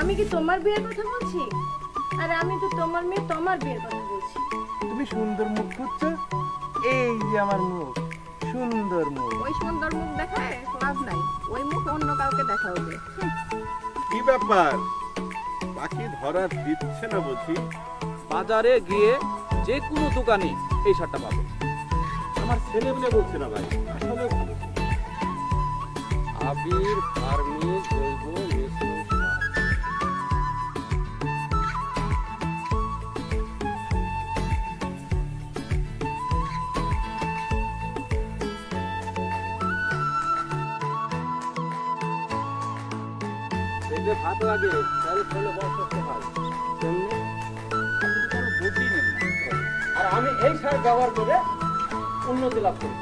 আমি কি তোমার বিয়ের কথা বলছি? আর আমি তো তোমার মেয়ে তোমার বিয়ের কথা বলছি। তুমি সুন্দর মুখ খুঁজছো, এই যে আমার মুখ। সুন্দর মুখ। ওই সুন্দর মুখ দেখায় লাভ নাই। ওই মুখ অন্য কাউকে দেখা হবে কি ব্যাপার? বাকি ধরা দিচ্ছে না বুঝি? বাজারে গিয়ে যে কোনো দোকানে এই শার্টটা পাবে। আমার ছেলে বলে বলছে না ভাই আসলে আবির ফার্মি যে ভাত লাগে, তাহলে আর আমি এই সার ব্যবহার করে উন্নতি লাভ করি।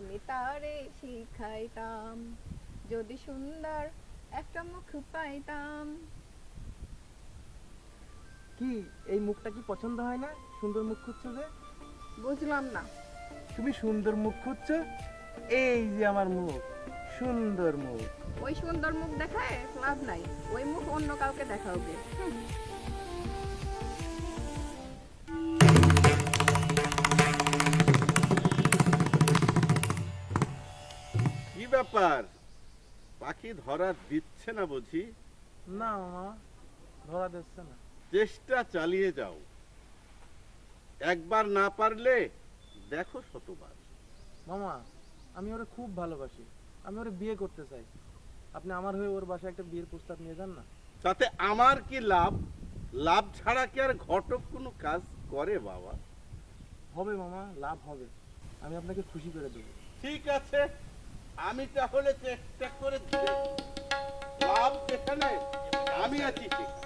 আমি তারে শিখাইতাম। যদি সুন্দর একটা মুখ পাইতাম কি এই মুখটা কি পছন্দ হয় না? সুন্দর মুখ খুঁজছো যে? বুঝলাম না। তুমি সুন্দর মুখ খুঁজছো? এই যে আমার মুখ সুন্দর মুখ। ওই সুন্দর মুখ দেখায় লাভ নাই। ওই মুখ অন্য কাউকে দেখা হবে কি ব্যাপার? পাখি ধরা দিচ্ছে না বুঝি? না মামা ধরা দিচ্ছে না। চেষ্টা চালিয়ে যাও। একবার না পারলে দেখো শতবার। মামা আমি ওরে খুব ভালোবাসি। আমি ওরে বিয়ে করতে চাই। আপনি আমার হয়ে ওর বাসায় একটা বিয়ের প্রস্তাব নিয়ে যান না। তাতে আমার কি লাভ? লাভ ছাড়া কি আর ঘটক কোনো কাজ করে বাবা? হবে মামা লাভ হবে। আমি আপনাকে খুশি করে দেবো। ঠিক আছে আমি তাহলে চেষ্টা করে। লাভ যেখানে আমি আছি সেখানে।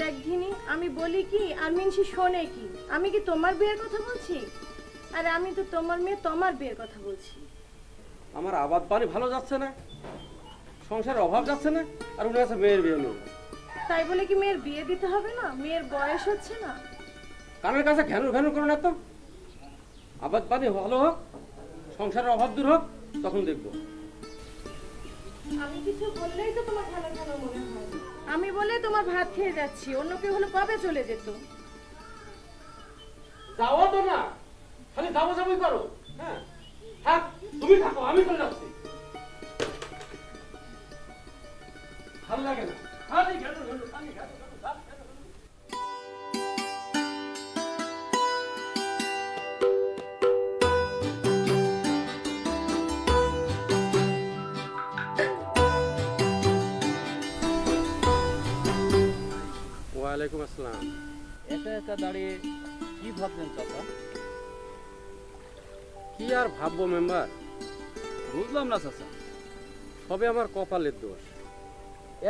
দেখ ঘিনি আমি বলি কি আর মিনসি শোনে কি? আমি কি তোমার বিয়ের কথা বলছি? আর আমি তো তোমার মেয়ে তোমার বিয়ের কথা বলছি। আমার আবাদ পানি ভালো যাচ্ছে না সংসারের অভাব যাচ্ছে না আর উনি আছে মেয়ের বিয়ে নেই তাই বলে কি মেয়ের বিয়ে দিতে হবে না? মেয়ের বয়স হচ্ছে না। কানের কাছে ঘ্যানুর ঘ্যানুর করো না তো। আবাদ পানি ভালো হোক সংসারের অভাব দূর হোক তখন দেখব। আমি কিছু বললেই তো তোমার ভালো ভালো মনে হয়। আমি বলে তোমার ভাত খেয়ে যাচ্ছি। অন্য কেউ হলে কবে চলে যেত? যাওয়া তো না। খালি যাব যাবোই করো। হ্যাঁ। তুমি থাকো, আমি চলে যাচ্ছি। ভালো লাগে না। আমি ঘ্যানুর আমি খালি ওয়ালাইকুম আসসালাম। একা একা দাঁড়িয়ে কি ভাবলেন চাচা? কি আর ভাববো মেম্বার? বুঝলাম না চাচা। সবে আমার কপালের দোষ।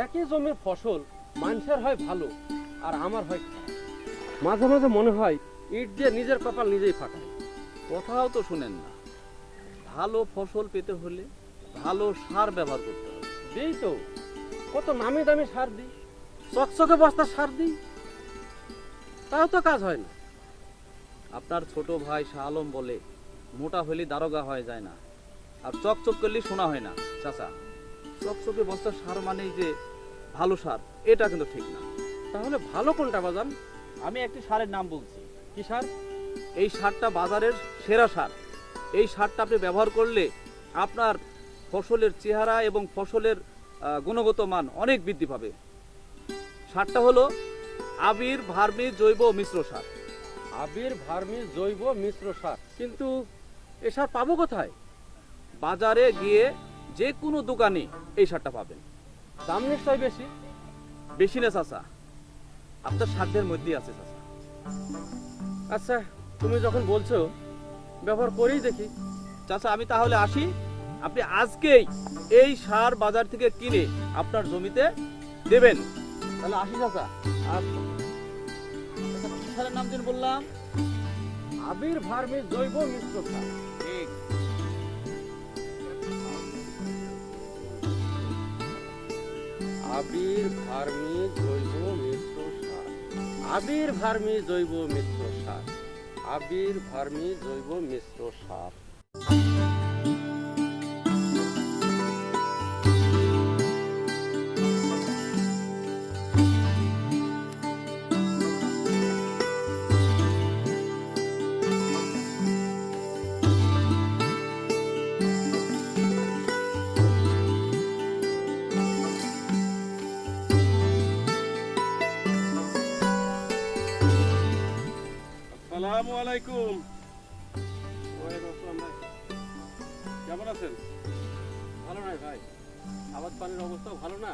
একই জমির ফসল মানুষের হয় ভালো আর আমার হয় খারাপ। মাঝে মাঝে মনে হয় ইট দিয়ে নিজের কপাল নিজেই ফাটায় কথাও তো শুনেন না। ভালো ফসল পেতে হলে ভালো সার ব্যবহার করতে হবে। দিই তো। কত নামি দামি সার দিই। চকচকে বস্তা সার দিই তাও তো কাজ হয় না। আপনার ছোট ভাই শাহ আলম বলে মোটা হলে দারোগা হয়ে যায় না আর চকচক করলে শোনা হয় না চাচা। চকচকে বস্তা সার মানেই যে ভালো সার এটা কিন্তু ঠিক না। তাহলে ভালো কোনটা বাজান? আমি একটি সারের নাম বলছি। কি সার? এই সারটা বাজারের সেরা সার। এই সারটা আপনি ব্যবহার করলে আপনার ফসলের চেহারা এবং ফসলের গুণগত মান অনেক বৃদ্ধি পাবে। সারটা হলো আবির ভার্মি জৈব মিশ্র সার। আবির ভার্মি জৈব মিশ্র সার। কিন্তু এ সার পাবো কোথায়? বাজারে গিয়ে যে কোনো দোকানে এই সারটা পাবেন। দাম নিশ্চয় বেশি? বেশি না চাচা। আপনার সাধ্যের মধ্যেই আছে চাচা। আচ্ছা তুমি যখন বলছো ব্যবহার করেই দেখি। চাচা আমি তাহলে আসি। আপনি আজকেই এই সার বাজার থেকে কিনে আপনার জমিতে দেবেন। তাহলে আসি চাচা। আর কি সারের নাম দিন বললাম? আবির ভার্মি জৈব মিশ্র সার ঠিক। আবির ভার্মি জৈব মিশ্র সার আবির ভার্মি জৈব মিশ্র সার আবির ভার্মি জৈব মিশ্র সার আসসালামু আলাইকুম। কেমন আছেন? ভালো নয় ভাই। আবাদ পানির অবস্থা ভালো না?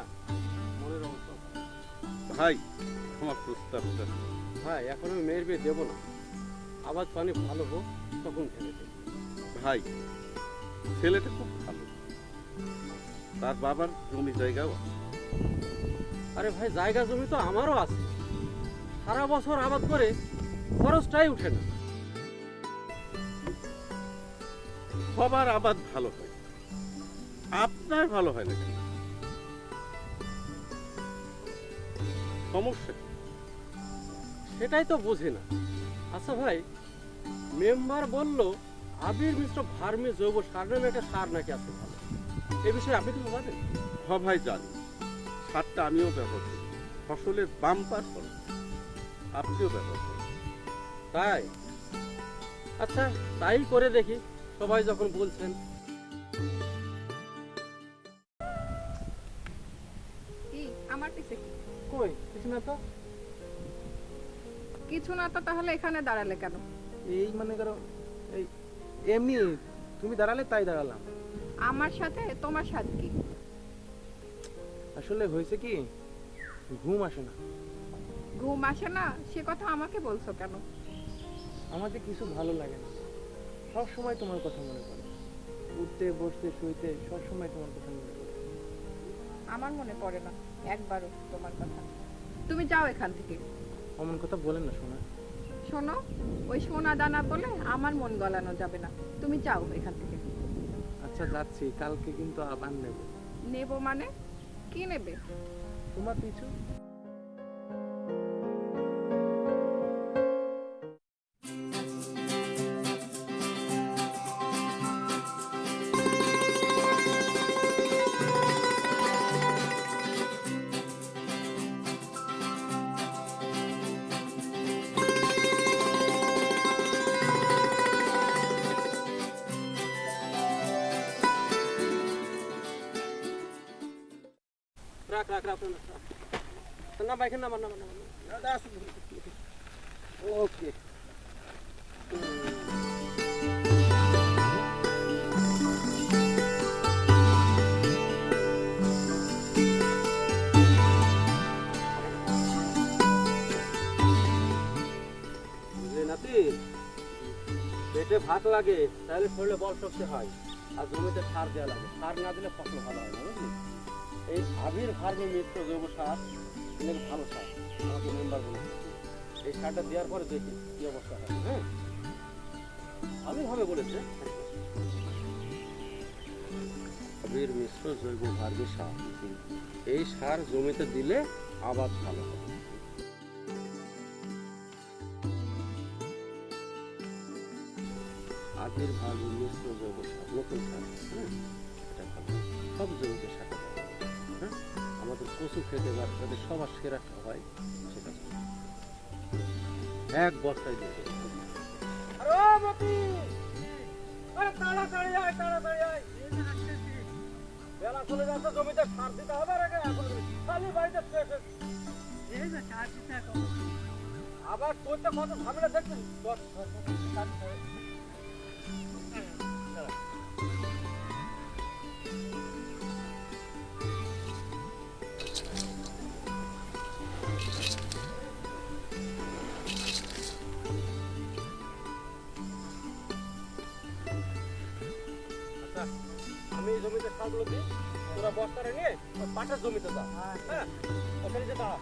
মনের অবস্থা ভাই আমার প্রস্তাবটা ভাই এখন আমি মেয়ের বিয়ে দেবো না। আবাদ পানি ভালো হোক তখন দেখব। ভাই ছেলেটা খুব ভালো। তার বাবার জমি জায়গাও আছে। আরে ভাই জায়গা জমি তো আমারও আছে। সারা বছর আবাদ করে খরচটাই উঠে না। সবার আবাদ ভালো হয়। আপনার ভালো হয় না কেন? সমস্যা সেটাই তো বুঝি না। আচ্ছা ভাই, মেম্বার বলল, আবির মিশ্র ভার্মি জৈব সার নামে একটা সার নাকি আছে ভালো? এ বিষয়ে আপনি কিছু জানেন? হ ভাই, জানি। সারটা আমিও ব্যবহার করি। ফসলের বাম্পার ফল আপনিও ব্যবহার করেন। তাই? আচ্ছা তাই করে দেখি। সবাই যখন বলছেন। আমার পিছে কই কিছু না তো? কিছু না তো তাহলে এখানে দাঁড়ালে কেন? এই মনে করো এই এমনি তুমি দাঁড়ালে তাই দাঁড়ালাম। আমার সাথে তোমার সাথে কি? আসলে হয়েছে কি ঘুম আসে না। ঘুম আসে না? সে কথা আমাকে বলছো কেন? আমাদের কিছু ভালো লাগে না। সব সময় তোমার কথা মনে পড়ে। উঠতে বসতে শুইতে সব সময় তোমার কথা মনে পড়ে। আমার মনে পড়ে না একবারও তোমার কথা। তুমি যাও এখান থেকে। অমন কথা বলেন না শোনা শোনো ওই সোনা দানা বলে আমার মন গলানো যাবে না। তুমি যাও এখান থেকে। আচ্ছা যাচ্ছি। কালকে কিন্তু আবার নেব। নেব মানে? কি নেবে? তোমার পিছু। পেটে ভাত লাগে, তাহলে শরীরে বল শক্তি হয়। আর জমিতে সার দেওয়া লাগে। সার না দিলে ফসল ভালো হয় না, বুঝলি? এই আবির ভার্মি মিত্র জৈব সার অনেক ভালো সার আমাকে মেম্বার বলেছে এই সারটা দেওয়ার পরে দেখি কি অবস্থা হয় হ্যাঁ? ভালোভাবে বলেছে। আবির মিশ্র জৈব ভার্মি সার এই সার জমিতে দিলে আবাদ ভালো হবে আগের ভাগ মিশ্র জৈব সার নতুন সার হ্যাঁ? সব জমিতে হবে, হ্যাঁ আমাদের কচু খেতে বা যাতে সবার সেরাটা হয় সেটা এক বস্তায় দিয়ে দেবো। বেলা চলে যাচ্ছে জমিতে সার দিতে হবে আর এখন খালি বাড়িতে সার আবার তোর তো কত ঝামেলা দেখছিস? এই দিস তোরা বস্তারে নিয়ে পাটের জমিতে যা। হ্যাঁ? ওখানে যে দাঁড়া।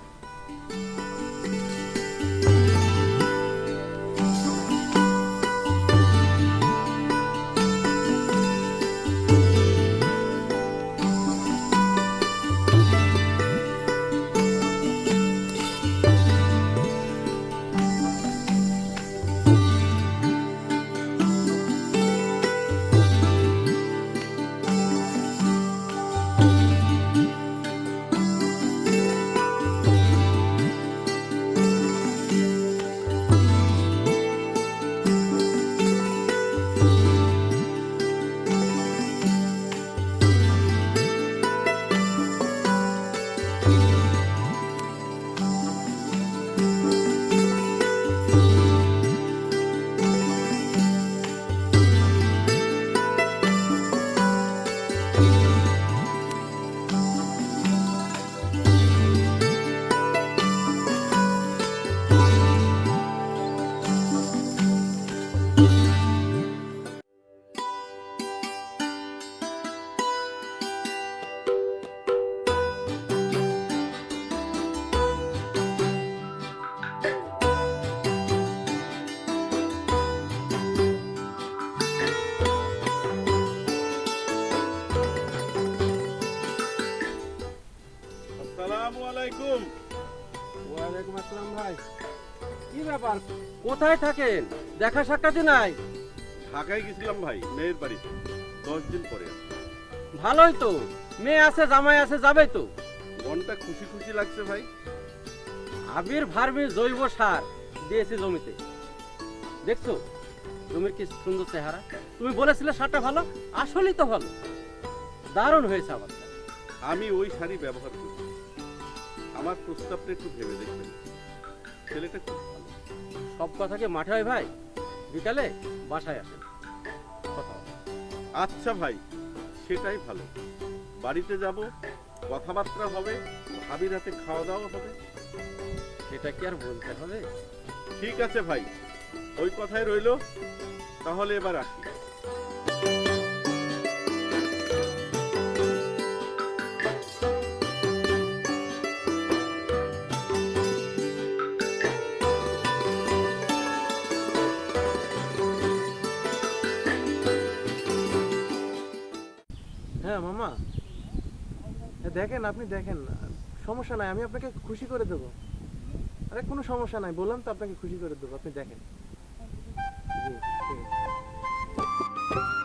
কোথায় থাকেন? দেখা নাই। ঢাকায় গেছিলাম ভাই মেয়ের বাড়িতে। দশ দিন পরে ভালোই তো। মেয়ে আছে জামাই আছে যাবে তো। মনটা খুশি খুশি লাগছে ভাই। আবির ভার্মি জৈব সার দিয়েছি জমিতে। দেখছ? জমির কি সুন্দর চেহারা। তুমি বলেছিলে সারটা ভালো আসলেই তো ভালো। দারুণ হয়েছে আমার আমি ওই শাড়ি ব্যবহার করি। আমার প্রস্তাবটা একটু ভেবে দেখবেন। ছেলেটা খুব সব কথাকে মাঠে হয় ভাই? বিকালে বাসায় আসেন কথা হবে। আচ্ছা ভাই সেটাই ভালো। বাড়িতে যাব কথাবার্তা হবে ভাবির হাতে খাওয়া দাওয়া হবে। সেটা কি আর বলতে হবে? ঠিক আছে ভাই ওই কথাই রইল। তাহলে এবার আসি। দেখেন, আপনি দেখেন, সমস্যা নাই, আমি আপনাকে খুশি করে দেবো। আরে, কোনো সমস্যা নাই, বললাম তো আপনাকে খুশি করে দেবো, আপনি দেখেন। জি ঠিক আছে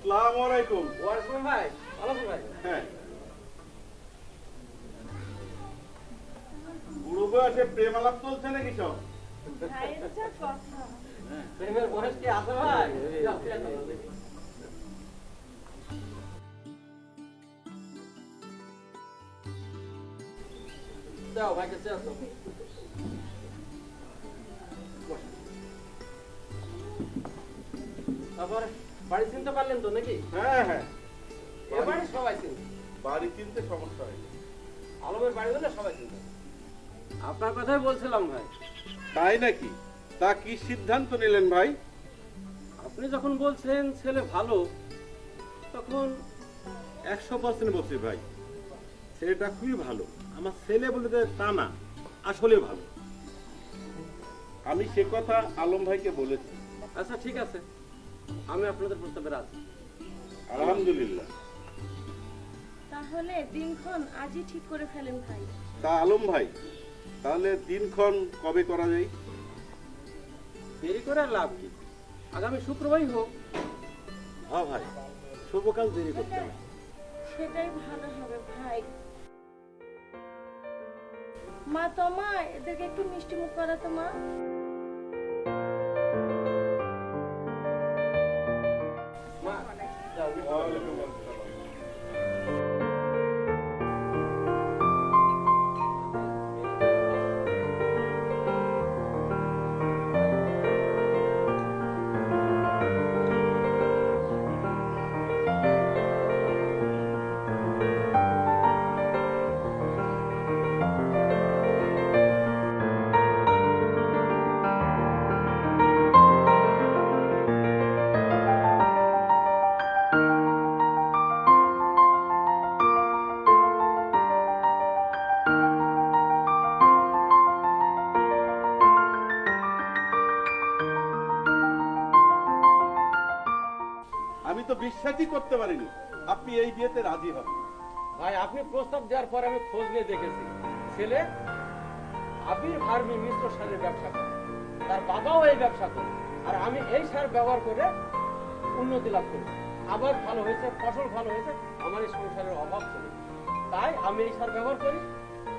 আসসালামু আলাইকুম ওয়ালাইকুম ভাই ভালো আছো ভাই? হ্যাঁ। বুড়ো বয়সে প্রেম আলাপ চলছে নাকি সব? ভাইয়ের যা কথা। প্রেমের বয়স কি আছে ভাই। দাও চেয়ার দাও তারপর? বাড়ি চিনতে পারলেন তো নাকি? হ্যাঁ হ্যাঁ। এবারে সবাই চিনতে। বাড়ি কিনতে সমস্যা হয় আলমের বাড়ি হলে সবাই চিনতে। আপনার কথাই বলছিলাম ভাই। তাই নাকি? তা কি সিদ্ধান্ত নিলেন ভাই? আপনি যখন বলছেন ছেলে ভালো তখন একশো পার্সেন্ট বলছি ভাই। ছেলেটা খুবই ভালো। আমার ছেলে বলে যে তা না আসলে ভালো। আমি সে কথা আলম ভাইকে বলেছি। আচ্ছা ঠিক আছে। আমি আপনাদের প্রস্তাবে রাজি। আলহামদুলিল্লাহ। তাহলে দিনক্ষণ আজই ঠিক করে ফেলেন ভাই। তা আলম ভাই তাহলে দিনক্ষণ কবে করা যায়? দেরি করে আর লাভ কি? আগামী শুক্রবারই হোক। হ্যাঁ ভাই শুভ কাজ দেরি করতে হবে। সেটাই ভালো হবে ভাই। মা তোমা এদেরকে একটু মিষ্টি মুখ করা তো মা। বিশ্বাসই করতে পারিনি। আপনি এই বিয়েতে রাজি হবেন ভাই আপনি প্রস্তাব দেওয়ার পর আমি খোঁজ নিয়ে দেখেছি। ছেলে আবির ফার্মি মিশ্র সারের ব্যবসা করে। তার বাবাও এই ব্যবসা করে। আর আমি এই সার ব্যবহার করে উন্নতি লাভ করি। আবার ভালো হয়েছে ফসল ভালো হয়েছে আমার এই সংসারের অভাব ছিল তাই আমি এই সার ব্যবহার করি।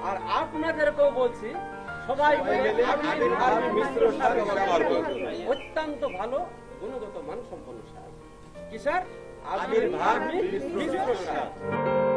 আর আপনাদেরকেও বলছি সবাই অত্যন্ত ভালো গুণগত মান সম্পন্ন সার। কি স্যার আবির ফার্মি মিশ্র সার